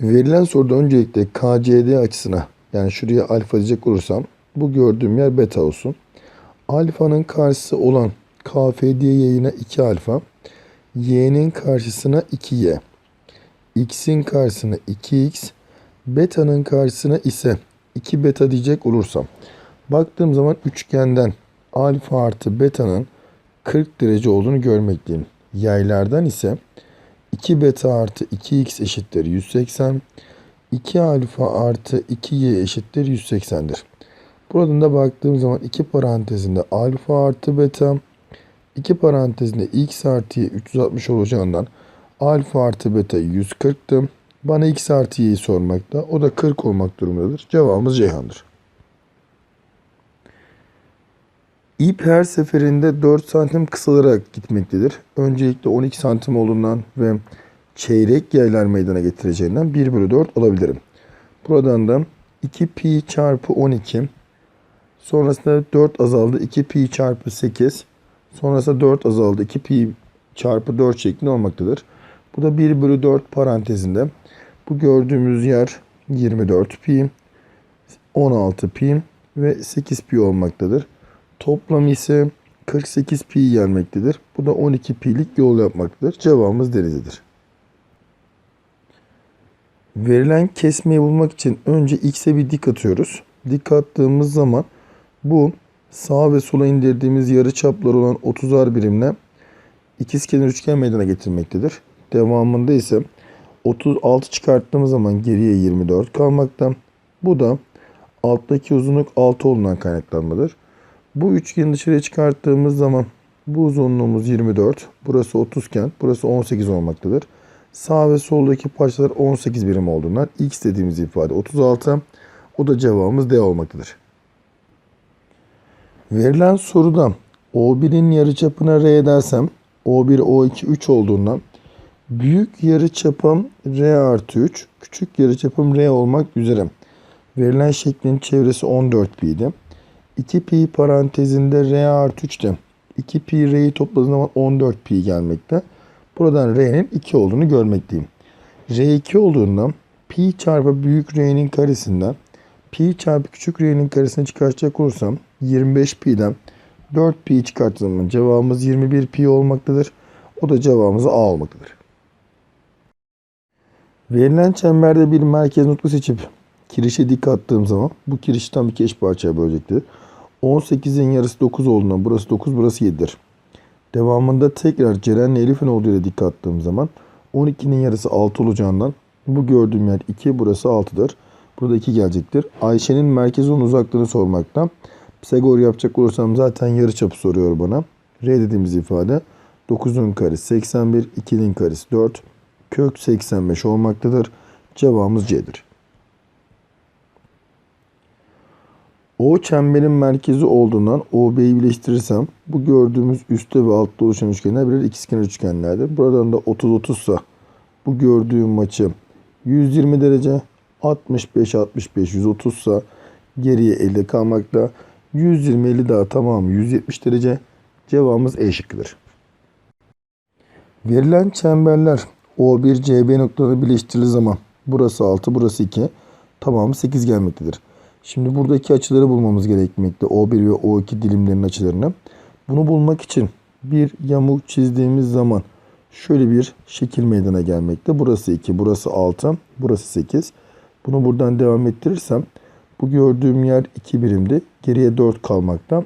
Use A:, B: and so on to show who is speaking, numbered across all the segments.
A: Verilen soruda öncelikle KCD açısına yani şuraya alfa diyecek olursam bu gördüğüm yer beta olsun. Alfanın karşısı olan KFD yayına 2 alfa. Y'nin karşısına 2Y. X'in karşısına 2X. Beta'nın karşısına ise 2 beta diyecek olursam. Baktığım zaman üçgenden alfa artı beta'nın 40 derece olduğunu görmekteyim. Yaylardan ise 2 beta artı 2x eşittir 180. 2 alfa artı 2y eşittir 180'dir. Buradan da baktığım zaman iki parantezinde alfa artı beta, iki parantezinde x artı y 360 olacağından alfa artı beta 140'tı. Bana x artı y'yi sormakta. O da 40 olmak durumundadır. Cevabımız Ceyhan'dır. İp her seferinde 4 santim kısalarak gitmektedir. Öncelikle 12 santim olduğundan ve çeyrek yaylar meydana getireceğinden 1 bölü 4 alabilirim. Buradan da 2 pi çarpı 12 sonrasında 4 azaldı 2 pi çarpı 8 sonrasında 4 azaldı 2 pi çarpı 4 şeklinde olmaktadır. Bu da 1 bölü 4 parantezinde. Bu gördüğümüz yer 24 pi 16 pi ve 8 pi olmaktadır. Toplam ise 48 pi gelmektedir. Bu da 12 pi'lik yol yapmaktadır. Cevabımız denizidir. Verilen kesmeyi bulmak için önce x'e bir dik atıyoruz. Dik attığımız zaman bu sağ ve sola indirdiğimiz yarı çaplar olan 30'ar birimle ikizkenar üçgen meydana getirmektedir. Devamında ise 36 çıkarttığımız zaman geriye 24 kalmakta. Bu da alttaki uzunluk 6 olduğundan kaynaklanmadır. Bu üçgeni dışarıya çıkarttığımız zaman bu uzunluğumuz 24. Burası 30 iken burası 18 olmaktadır. Sağ ve soldaki parçalar 18 birim olduğundan x dediğimiz ifade 36. O da cevabımız D olmaktadır. Verilen soruda O1'in yarıçapına R dersem O1 O2 3 olduğundan büyük yarıçapım R artı 3 küçük yarıçapım R olmak üzere verilen şeklin çevresi 14 pi'ydi. 2 pi parantezinde R artı 3'te 2 pi R'yi topladığım zaman 14 pi gelmekte. Buradan R'nin 2 olduğunu görmekteyim. R2 olduğundan pi çarpı büyük R'nin karesinden pi çarpı küçük R'nin karesini çıkartacak olursam 25 pi'den 4 pi çıkarttığım zaman cevabımız 21 pi olmaktadır. O da cevabımız A olmaktadır. Verilen çemberde bir merkez nokta seçip kirişe dik attığım zaman bu kirişi tam iki eş parçaya bölecektir. 18'in yarısı 9 olduğundan burası 9 burası 7'dir. Devamında tekrar Ceren'le Elif'in olduğu yere dik attığım zaman 12'nin yarısı 6 olacağından bu gördüğüm yer 2 burası 6'dır. Burada 2 gelecektir. Ayşe'nin merkezi onun uzaklığını sormakta. Pisagor yapacak olursam zaten yarıçapı soruyor bana. R dediğimiz ifade 9'un karesi 81, 2'nin karesi 4, kök 85 olmaktadır. Cevabımız C'dir. O çemberin merkezi olduğundan OB'yi birleştirirsem bu gördüğümüz üstte ve altta oluşan üçgenler birer ikizkenar üçgenlerdir. Buradan da 30-30 ise bu gördüğüm açı 120 derece 65-65 130 ise geriye 50 kalmakta. 120-50 daha tamamı 170 derece. Cevabımız E şıkkıdır. Verilen çemberler O1 CB noktalarına birleştirildiği zaman burası 6 burası 2 tamamı 8 gelmektedir. Şimdi buradaki açıları bulmamız gerekmekte. O1 ve O2 dilimlerinin açılarını. Bunu bulmak için bir yamuk çizdiğimiz zaman şöyle bir şekil meydana gelmekte. Burası 2, burası 6, burası 8. Bunu buradan devam ettirirsem bu gördüğüm yer 2 birimdi. Geriye 4 kalmakta.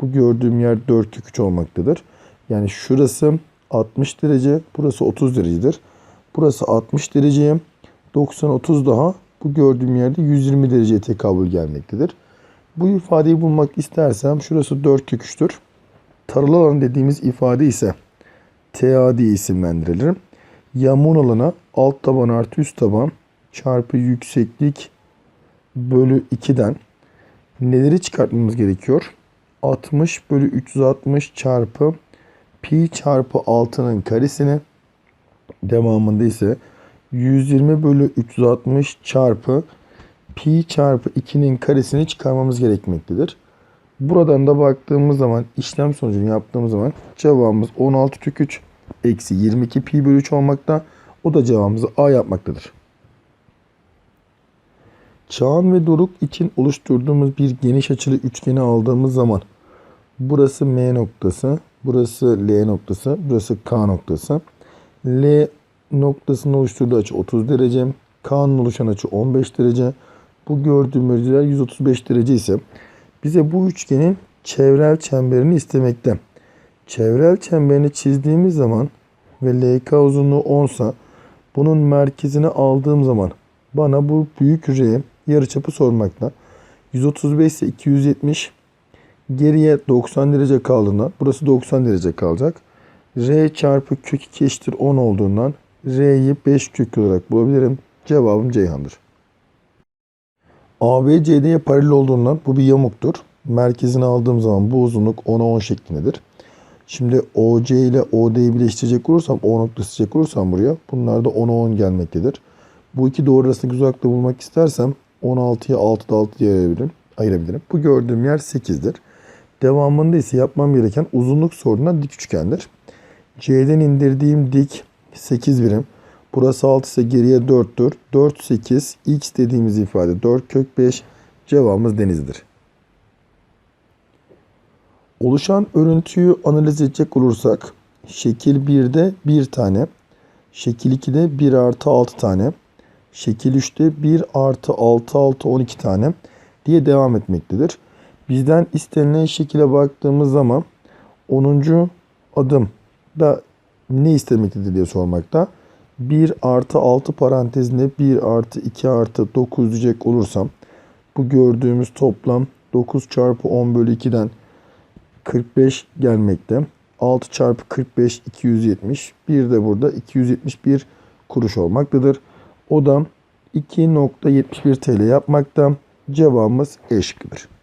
A: Bu gördüğüm yer 4 kök 3 olmaktadır. Yani şurası 60 derece, burası 30 derecedir. Burası 60 dereceye 90 30 daha bu gördüğüm yerde 120 dereceye tekabül gelmektedir. Bu ifadeyi bulmak istersem şurası 4 kök 3'tür. Taralı alan dediğimiz ifade ise TA diye isimlendirilir. Yamuğun alana alt taban artı üst taban çarpı yükseklik bölü 2'den neleri çıkartmamız gerekiyor? 60 bölü 360 çarpı pi çarpı 6'nın karesini devamında ise 120 bölü 360 çarpı pi çarpı 2'nin karesini çıkarmamız gerekmektedir. Buradan da baktığımız zaman işlem sonucunu yaptığımız zaman cevabımız 16 kök 3 eksi 22 pi bölü 3 olmakta. O da cevabımızı A yapmaktadır. Çağan ve Doruk için oluşturduğumuz bir geniş açılı üçgeni aldığımız zaman burası M noktası, burası L noktası, burası K noktası. L noktasının oluşturduğu açı 30 derece, K'nın oluşan açı 15 derece. Bu gördüğüm ölçüler 135 derece ise bize bu üçgenin çevrel çemberini istemekte. Çevrel çemberini çizdiğimiz zaman ve LK uzunluğu 10 sa bunun merkezini aldığım zaman bana bu büyük R yarıçapı sormakta. 135 ise 270 geriye 90 derece kaldığından burası 90 derece kalacak. R çarpı kök 2 eşittir 10 olduğundan R'yi 5 kök olarak bulabilirim. Cevabım Ceyhan'dır. AB CD'ye paralel olduğundan bu bir yamuktur. Merkezini aldığım zaman bu uzunluk 10'a 10 şeklindedir. Şimdi OC ile OD'yi birleştirecek olursam, O noktası seçecek olursam buraya bunlar da 10'a 10 gelmektedir. Bu iki doğru arasındaki uzaklığı bulmak istersem 16'ya 6'da 6 diye ayırabilirim. ayırabilirim. Bu gördüğüm yer 8'dir. Devamında ise yapmam gereken uzunluk sorununa dik üçgendir. C'den indirdiğim dik 8 birim. Burası 6 ise geriye 4'tür. 4, 8, x dediğimiz ifade 4 kök 5. Cevabımız denizdir. Oluşan örüntüyü analiz edecek olursak şekil 1'de 1 tane, şekil 2'de 1 artı 6 tane, şekil 3'te 1 artı 6 6 12 tane diye devam etmektedir. Bizden istenilen şekile baktığımız zaman 10. adımda ne istemektedir diye sormakta. 1 artı 6 parantezinde 1 artı 2 artı 9 diyecek olursam bu gördüğümüz toplam 9 çarpı 10 bölü 2'den 45 gelmekte. 6 çarpı 45 270. Bir de burada 271 kuruş olmaktadır. O da 2.71 TL yapmakta. Cevabımız E şıkkıdır.